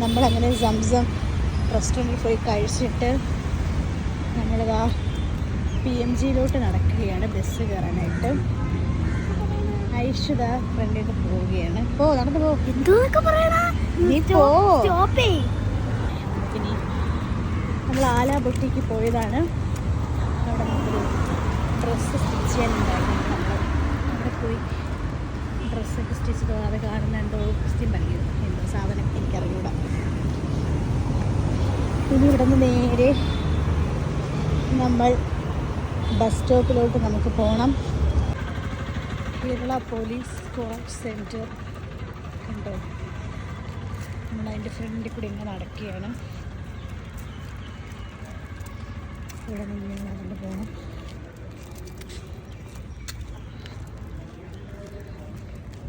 നമ്മളങ്ങനെ സംസം റെസ്റ്റോറന്റിൽ പോയി കഴിച്ചിട്ട് നമ്മളിതാ പി എം ജിയിലോട്ട് നടക്കുകയാണ് ബസ് കയറാനായിട്ട്. ഐഷുദ ഫ്രണ്ടിൽ പോവുകയാണ്. പോ നടന്നു പോ. എന്തൊക്കെ പറയണ? നീ പോ. നമ്മൾ ആല ബൊട്ടിക്ക് പോയതാണ്. അവിടെ നമുക്കൊരു ഡ്രസ്സ് സ്റ്റിച്ച് ചെയ്യാനുണ്ടായിരുന്നു നമ്മൾ അവിടെ പോയി ഡ്രസ്സൊക്കെ സ്റ്റിച്ച് തോന്നാതെ കാണുന്ന എന്തോ ക്രിസ്ത്യൻ പറയൂ ഇനി ഇവിടെ നിന്ന് നേരെ നമ്മൾ ബസ് സ്റ്റോപ്പിലോട്ട് നമുക്ക് പോകണം കേരള പോലീസ് കോച്ച് സെന്റർ കണ്ടോ? നമ്മൾ അതിന്റെ ഫ്രണ്ടിൽ കൂടി ഇങ്ങനെ നടക്കുകയാണ്. ഇവിടെ നിന്ന് നടന്നു പോകണം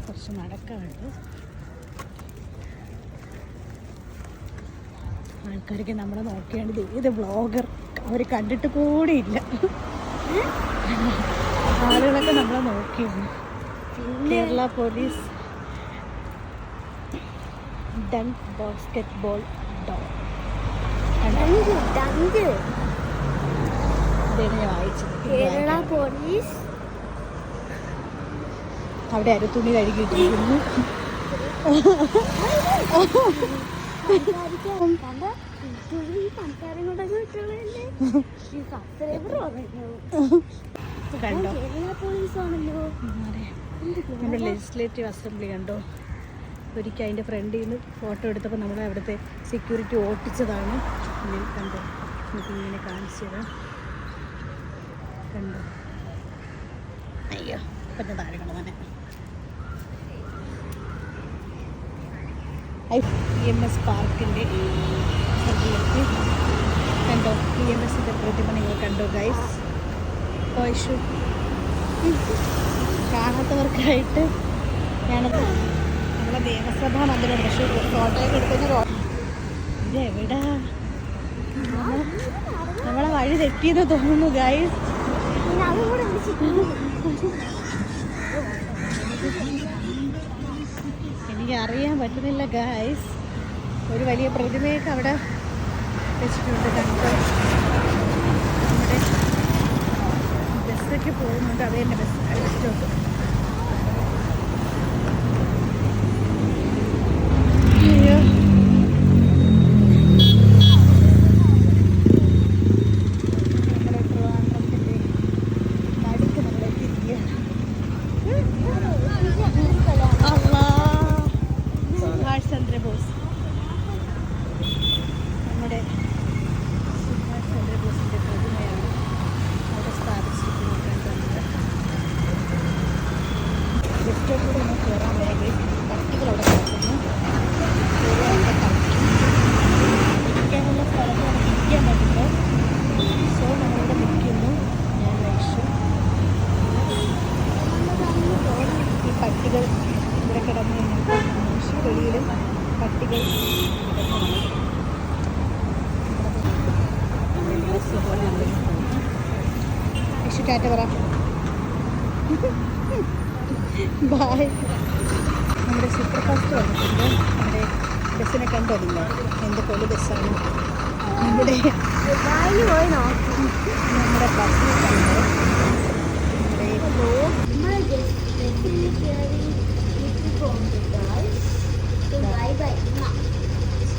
കുറച്ച് നടക്കാനുണ്ട്. ആൾക്കാരൊക്കെ നമ്മളെ നോക്കിയാണ്ട് ഏത് വ്ളോഗർ അവർ കണ്ടിട്ട് കൂടിയില്ല ആളുകളൊക്കെ നമ്മളെ നോക്കിയാണ്. കേരള പോലീസ്. ഡൺ ബാസ്കറ്റ് ബോൾ ഡോ കേരള പോലീസ്. അവിടെ ആരും തുണി കഴുകിയിട്ടിരിക്കുന്നു. കണ്ട. നമ്മുടെ ലെജിസ്ലേറ്റീവ് അസംബ്ലി കണ്ടോ? ഒരിക്കൽ അതിന്റെ ഫ്രണ്ടിൽ നിന്ന് ഫോട്ടോ എടുത്തപ്പോൾ നമ്മളെ അവിടുത്തെ സെക്യൂരിറ്റി ഓട്ടിച്ചതാണ്. ഇങ്ങനെ കണ്ടോ? നമുക്ക് ഇങ്ങനെ കാണിച്ചത് കണ്ടോ? അയ്യോ പറ്റ താരങ്ങൾ തന്നെ. ഇ എം എസ് പാർക്കിന്റെ കണ്ടോ? ഇ എം എസിന്റെ പ്രതിമ നിങ്ങൾ കണ്ടോ ഗൈസ് പോയിഷു കാണാത്തവർക്കായിട്ട് ഞാനത് നമ്മളെ നിയമസഭാ മന്ദിരം പക്ഷേ ഫോട്ടോയൊക്കെ എടുക്കുന്ന ഇതെവിടാ? നമ്മളെ വഴി തെറ്റിയെന്ന് തോന്നുന്നു ഗൈസ് പിന്നെ അതും കൂടെ വിളിച്ചിട്ട് എനിക്ക് അറിയാൻ പറ്റുന്നില്ല ഗായ്സ് ഒരു വലിയ പ്രതിമയൊക്കെ അവിടെ വെച്ചിട്ടുണ്ട്. കണ്ടോ? നമ്മുടെ ബസ്സൊക്കെ പോകുന്നുണ്ട്. അത് ബസ് ബസ് സ്റ്റോപ്പ് ബസ് സ്റ്റോപ്പിലൂടെ ഒന്ന് കയറാൻ വേണ്ടി പട്ടികൾ അവിടെ കിടക്കുന്നു കയറാനുള്ള പട്ടി ഇരിക്കാനുള്ള സ്ഥലം നമുക്ക് ഇരിക്കാൻ പറ്റില്ല സോ നമ്മളിവിടെ നിൽക്കുന്നു ഞാൻ ലക്ഷ്യം ഈ പട്ടികൾ ഇവിടെ കിടന്ന് മനുഷ്യ വെളിയിലും പട്ടികൾ യക്ഷു ടാറ്റ പറ ബായ് നമ്മുടെ സൂപ്പർ ഫാസ്റ്റ് വന്നിട്ടുണ്ട്. നമ്മുടെ ബസ്സിനെ കണ്ടതില്ല എന്ത് പോലെ ബസ്സാണ്. നമ്മുടെ നമ്മുടെ ബസ്സിനെ കണ്ടു.